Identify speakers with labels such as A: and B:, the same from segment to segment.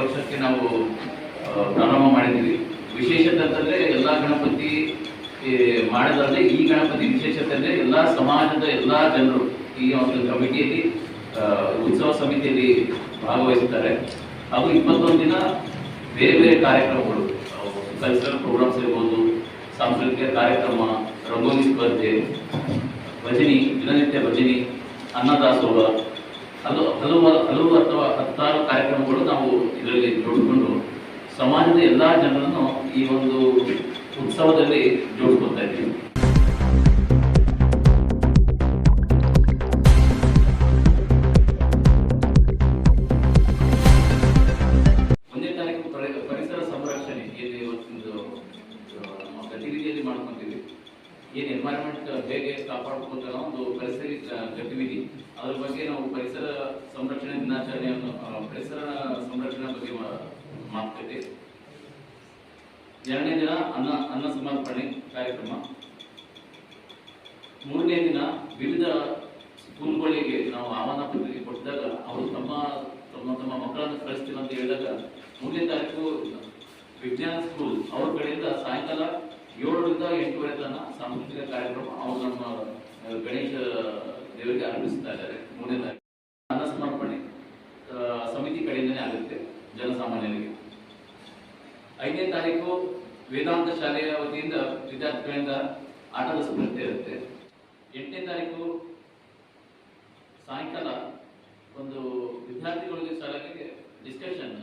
A: ವರ್ಷಕ್ಕೆ ನಾವು ಪ್ರಾರಂಭ ಮಾಡಿದ್ದೀವಿ. ವಿಶೇಷತೆ ಅಂತಂದ್ರೆ ಎಲ್ಲ ಗಣಪತಿ ಮಾಡೋದಾದ್ರೆ ಈ ಗಣಪತಿ ವಿಶೇಷತೆ ಅಂದ್ರೆ ಎಲ್ಲ ಸಮಾಜದ ಎಲ್ಲ ಜನರು ಈ ಒಂದು ಕಮಿಟಿಯಲ್ಲಿ ಉತ್ಸವ ಸಮಿತಿಯಲ್ಲಿ ಭಾಗವಹಿಸುತ್ತಾರೆ ಹಾಗೂ ಇಪ್ಪತ್ತೊಂದು ದಿನ ಬೇರೆ ಬೇರೆ ಕಾರ್ಯಕ್ರಮಗಳು ಕಲ್ಚರಲ್ ಪ್ರೋಗ್ರಾಮ್ಸ್ ಇರ್ಬೋದು, ಸಾಂಸ್ಕೃತಿಕ ಕಾರ್ಯಕ್ರಮ, ರಂಗೋಲಿ ಸ್ಪರ್ಧೆ, ಭಜನಿ, ದಿನನಿತ್ಯ ಭಜನಿ, ಅನ್ನದಾಸೋಹ ಹಲವು ಹಲವು ಹಲವು ಅಥವಾ ಹತ್ತಾರು ಕಾರ್ಯಕ್ರಮಗಳು ನಾವು ಇದರಲ್ಲಿ ಜೋಡಿಸ್ಕೊಂಡು ಸಮಾಜದ ಎಲ್ಲ ಜನರನ್ನು ಈ ಒಂದು ಉತ್ಸವದಲ್ಲಿ ಜೋಡಿಸ್ಕೊತಾ ಇದ್ದೀವಿ. ಒಂದನೇ ತಾರೀಕು ಪರಿಸರ ಸಂರಕ್ಷಣೆ ಮಾಡ್ಕೊಂತೀವಿ. ಏನು ಎನ್ವೈರನ್ಮೆಂಟ್ ಹೇಗೆ ಕಾಪಾಡ್ಕೊಂತ ಒಂದು ಪರಿಸರ ಗತಿವಿಧಿ ಅದ್ರ ಬಗ್ಗೆ ನಾವು ಪರಿಸರ ಸಂರಕ್ಷಣೆ ದಿನಾಚರಣೆಯನ್ನು ಪರಿಸರ ಸಂರಕ್ಷಣೆ ಬಗ್ಗೆ ಮಾತುಕತೆ ಎರಡನೇ ದಿನ ಅನ್ನ ಅನ್ನ ಸಮರ್ಪಣೆ ಕಾರ್ಯಕ್ರಮ. ಮೂರನೇ ದಿನ ವಿವಿಧ ಸ್ಕೂಲ್ಗಳಿಗೆ ನಾವು ಆಹ್ವಾನ ಪತ್ರಿಕೆ ಕೊಟ್ಟಿದಾಗ ಅವರು ತಮ್ಮ ತಮ್ಮ ತಮ್ಮ ಮಕ್ಕಳನ್ನು ಕಳಿಸ್ತೀವಿ ಅಂತ ಹೇಳಿದಾಗ ಮೂರನೇ ತಾರೀಕು ವಿಜ್ಞಾನ ಸ್ಕೂಲ್ ಅವ್ರ ಕಡೆಯಿಂದ ಸಾಯಂಕಾಲ ಏಳರಿಂದ ಎಂಟೂವರೆ ತನಕ ಸಾಂಸ್ಕೃತಿಕ ಕಾರ್ಯಕ್ರಮ ಅವರು ನಮ್ಮ ಗಣೇಶ ದೇವರಿಗೆ ಅರ್ಪಿಸ್ತಾ ಇದ್ದಾರೆ ಮೂರನೇದಾಗಿ. ತಾರೀಕು ಅನ್ನ ಸಮರ್ಪಣೆ ಆ, ಸಮಿತಿ ಕಡೆಯಿಂದನೇ ಆಗುತ್ತೆ ಜನಸಾಮಾನ್ಯರಿಗೆ. ಐದನೇ ತಾರೀಕು ವೇದಾಂತ ಶಾಲೆಯ ವತಿಯಿಂದ ವಿದ್ಯಾರ್ಥಿಗಳಿಂದ ಆಟದ ಸ್ಪರ್ಧೆ ಇರುತ್ತೆ. ಎಂಟನೇ ತಾರೀಕು ಸಾಯಂಕಾಲ ಒಂದು ವಿದ್ಯಾರ್ಥಿಗಳಿಗೆ ಶಾಲೆಗೆ ಡಿಸ್ಕಷನ್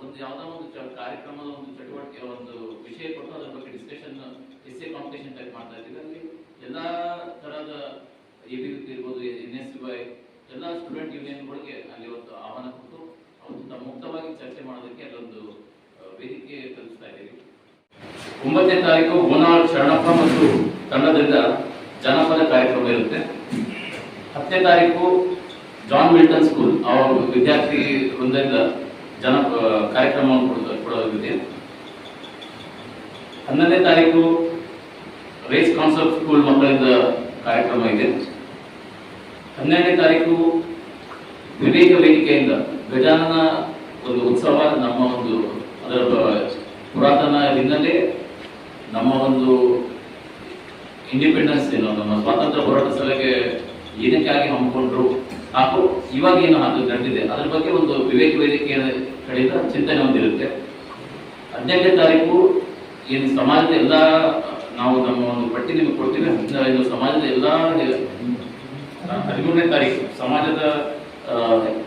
A: ಒಂದು ಯಾವುದೋ ಒಂದು ಕಾರ್ಯಕ್ರಮದ ಒಂದು ಚಟುವಟಿಕೆ ಒಂದು ವಿಷಯ ಕೊಟ್ಟು ಅದ್ರ ಬಗ್ಗೆ ಡಿಸ್ಕಷನ್ ಎ ಕಾಂಪಿಟೇಷನ್ ಟೈಪ್ ಮಾಡ್ತಾ ಇದ್ದೀವಿ ಅಲ್ಲಿ ಎಲ್ಲ ತರಹದ ಎ ಬಿ ಇರ್ಬೋದು ವೈ ಎಲ್ಲ ಸ್ಟೂಡೆಂಟ್ ಯೂನಿಯನ್ಗಳಿಗೆ ಅಲ್ಲಿ ಒಂದು ಆಹ್ವಾನ ಕೊಟ್ಟು ಅವತ್ತು ಮುಕ್ತವಾಗಿ ಚರ್ಚೆ ಮಾಡೋದಕ್ಕೆ ಅಲ್ಲೊಂದು ವೇದಿಕೆ ಕಲಿಸ್ತಾ ಇದ್ದೀವಿ. ಒಂಬತ್ತನೇ ತಾರೀಕು ಬೋನಾಳ್ ಶರಣಪ್ಪ ಮತ್ತು ತಂಡದಿಂದ ಜನಪದ ಕಾರ್ಯಕ್ರಮ ಇರುತ್ತೆ. ಹತ್ತನೇ ತಾರೀಕು ಜಾನ್ ಮಿಲ್ಟನ್ ಸ್ಕೂಲ್ ಅವರ ವಿದ್ಯಾರ್ಥಿ ವೃಂದದಿಂದ ಜನ ಕಾರ್ಯಕ್ರಮವನ್ನು ಕೊಡ- ಕೊಡೋದಿದೆ ಹನ್ನೊಂದನೇ ತಾರೀಕು ರೇಸ್ ಕಾನ್ಸೆಪ್ಟ್ ಸ್ಕೂಲ್ ಮಕ್ಕಳಿಂದ ಕಾರ್ಯಕ್ರಮ ಇದೆ. ಹನ್ನೆರಡನೇ ತಾರೀಕು ವಿವೇಕ ವೇದಿಕೆಯಿಂದ ಗಜಾನನ ಒಂದು ಉತ್ಸವ, ನಮ್ಮ ಒಂದು ಅದರ ಪುರಾತನ ಹಿನ್ನೆಲೆ ನಮ್ಮ ಒಂದು ಇಂಡಿಪೆಂಡೆನ್ಸ್ ಏನು ನಮ್ಮ ಸ್ವಾತಂತ್ರ್ಯ ಹೋರಾಟ ಸ್ಥಳಕ್ಕೆ ಏನಕ್ಕಾಗಿ ಹಮ್ಮಿಕೊಂಡ್ರು. ಹಾಗೂ ಇವಾಗ ಏನು ಅದು ನಡೆದಿದೆ, ಅದ್ರ ಬಗ್ಗೆ ಒಂದು ವಿವೇಕ ವೇದಿಕೆಯ ಕಡೆಯಿಂದ ಚಿಂತನೆ ಹೊಂದಿರುತ್ತೆ ಹದಿನೆಂಟನೇ ತಾರೀಕು ಏನು ಸಮಾಜದ ಎಲ್ಲ, ನಾವು ನಮ್ಮ ಒಂದು ಪಟ್ಟಿ ನಿಮಗೆ ಕೊಡ್ತೀವಿ ಸಮಾಜದ ಎಲ್ಲ ಹದಿಮೂರನೇ ತಾರೀಕು ಸಮಾಜದ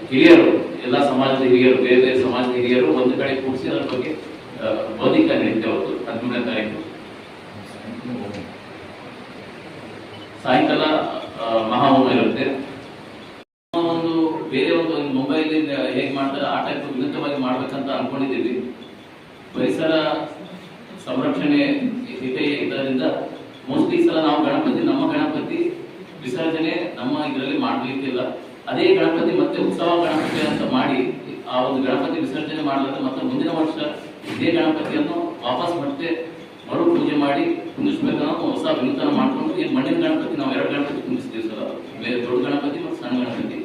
A: ಹಿರಿಯರು, ಎಲ್ಲ ಸಮಾಜದ ಹಿರಿಯರು, ಬೇರೆ ಬೇರೆ ಸಮಾಜದ ಹಿರಿಯರು ಒಂದು ಕಡೆ ಕೂಡಿಸಿ ಅದರ ಬಗ್ಗೆ ಬೋಧಿಕ ನಡೀತೆ ಅವತ್ತು ಹದಿಮೂರನೇ ತಾರೀಕು. ಸಾಯಂಕಾಲ ಮಹಾಹೋಮ ಇರುತ್ತೆ. ಒಂದು ಬೇರೆ ಒಂದು ಮುಂಬೈಲಿ ಹೇಗೆ ಮಾಡ್ತಾರೆ, ಆ ಟೈಪ್ ವಿನೂತವಾಗಿ ಮಾಡ್ಬೇಕಂತ ಅನ್ಕೊಂಡಿದ್ದೀವಿ. ಪರಿಸರ ಸಂರಕ್ಷಣೆ ಹಿತ ಇದರಿಂದ ಮೋಸ್ಟ್ಲಿ ಸಲ ನಾವು ಗಣಪತಿ, ನಮ್ಮ ಗಣಪತಿ ವಿಸರ್ಜನೆ ನಮ್ಮ ಇದರಲ್ಲಿ ಮಾಡಲಿಕ್ಕಿಲ್ಲ. ಅದೇ ಗಣಪತಿ ಮತ್ತೆ ಉತ್ಸವ ಗಣಪತಿ ಅಂತ ಮಾಡಿ, ಆ ಒಂದು ಗಣಪತಿ ವಿಸರ್ಜನೆ ಮಾಡಲಾದ್ರೆ ಮತ್ತೆ ಮುಂದಿನ ವರ್ಷ ಇದೇ ಗಣಪತಿಯನ್ನು ವಾಪಸ್ ಮತ್ತೆ ಮರು ಪೂಜೆ ಮಾಡಿ ಕುಂದಿಸ್ಬೇಕನ್ನೋ ಹೊಸ ವಿನೂತನ ಮಾಡ್ಕೊಂಡು, ಈ ಮಣ್ಣಿನ ಗಣಪತಿ ನಾವು ಎರಡು ಗಣಪತಿ ಕುಂದಿಸ್ತೀವಿ ಸರ್ ಬೇರೆ ದೊಡ್ಡ ಗಣಪತಿ ಮತ್ತು ಸಣ್ಣ ಗಣಪತಿ.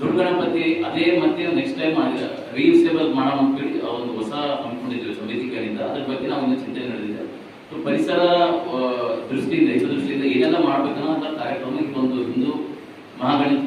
A: ದೊಡ್ಡ ಗಣಪತಿ ಅದೇ ಮತ್ತೆ ನೆಕ್ಸ್ಟ್ ಟೈಮ್ ರೀಯೂಸೇಬಲ್ ಮಾಡೋಣ ಅಂತೇಳಿ ಆ ಒಂದು ಹೊಸ ಹಮ್ಮಿಕೊಂಡಿದ್ದೇವೆ ಸಮಿತಿ ಕಡೆಯಿಂದ ಅದ್ರ ಬಗ್ಗೆ ನಾವು ಇನ್ನೂ ಚಿಂತನೆ ನಡೆದಿದೆ. ಪರಿಸರ ದೃಷ್ಟಿಯಿಂದ ಹಿತ ದೃಷ್ಟಿಯಿಂದ ಏನೆಲ್ಲ ಮಾಡ್ಬೇಕನ್ನೋ ಅಂತ ಕಾರ್ಯಕ್ರಮ